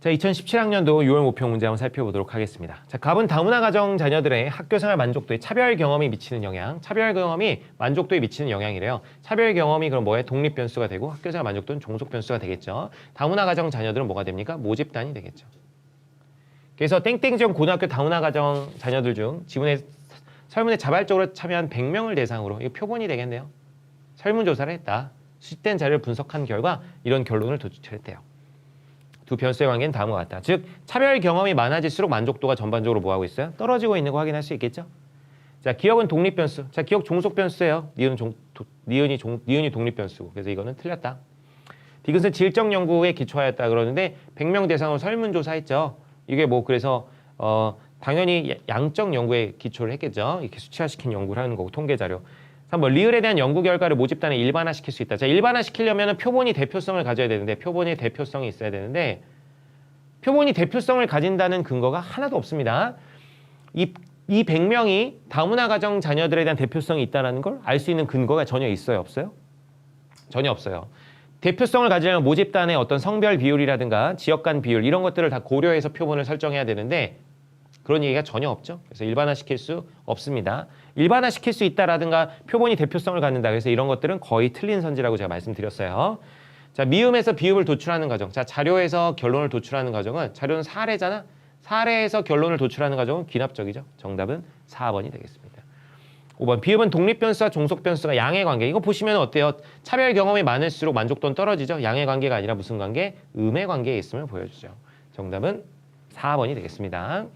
자, 2017학년도 6월 목표 문제 한번 살펴보도록 하겠습니다. 자, 갑은 다문화 가정 자녀들의 학교 생활 만족도에 차별 경험이 미치는 영향, 차별 경험이 만족도에 미치는 영향이래요. 차별 경험이 그럼 뭐에 독립 변수가 되고 학교 생활 만족도는 종속 변수가 되겠죠. 다문화 가정 자녀들은 뭐가 됩니까? 모집단이 되겠죠. 그래서 땡땡 지역 고등학교 다문화 가정 자녀들 중 지문에 설문에 자발적으로 참여한 100명을 대상으로 이거 표본이 되겠네요. 설문조사를 했다. 수집된 자료를 분석한 결과 이런 결론을 도출했대요. 두 변수의 관계는 다음과 같다. 즉 차별 경험이 많아질수록 만족도가 전반적으로 뭐하고 있어요? 떨어지고 있는 거 확인할 수 있겠죠? 자 기억은 독립 변수. 자 기억 종속 변수예요. 니은 종 도, 니은이 종 니은이 독립 변수고 그래서 이거는 틀렸다. 디귿은 질적 연구에 기초하였다 그러는데 100명 대상으로 설문조사 했죠. 이게 뭐 그래서 어 당연히 양적 연구에 기초를 했겠죠. 이렇게 수치화시킨 연구를 하는 거고 통계 자료. 3번 리을에 대한 연구 결과를 모집단에 일반화시킬 수 있다. 자, 일반화시키려면 표본이 대표성을 가져야 되는데 표본이 대표성이 있어야 되는데 표본이 대표성을 가진다는 근거가 하나도 없습니다. 이, 이 100명이 다문화 가정 자녀들에 대한 대표성이 있다는 걸 알 수 있는 근거가 전혀 있어요? 없어요? 전혀 없어요. 대표성을 가지려면 모집단의 어떤 성별 비율이라든가 지역 간 비율 이런 것들을 다 고려해서 표본을 설정해야 되는데 그런 얘기가 전혀 없죠. 그래서 일반화시킬 수 없습니다. 일반화시킬 수 있다라든가 표본이 대표성을 갖는다. 그래서 이런 것들은 거의 틀린 선지라고 제가 말씀드렸어요. 자, 미음에서 비음을 도출하는 과정. 자, 자료에서 결론을 도출하는 과정은 자료는 사례잖아. 사례에서 결론을 도출하는 과정은 귀납적이죠. 정답은 4번이 되겠습니다. 5번 비음은 독립 변수와 종속 변수가 양의 관계. 이거 보시면 어때요? 차별 경험이 많을수록 만족도는 떨어지죠. 양의 관계가 아니라 무슨 관계? 음의 관계에 있음을 보여주죠. 정답은 4번이 되겠습니다.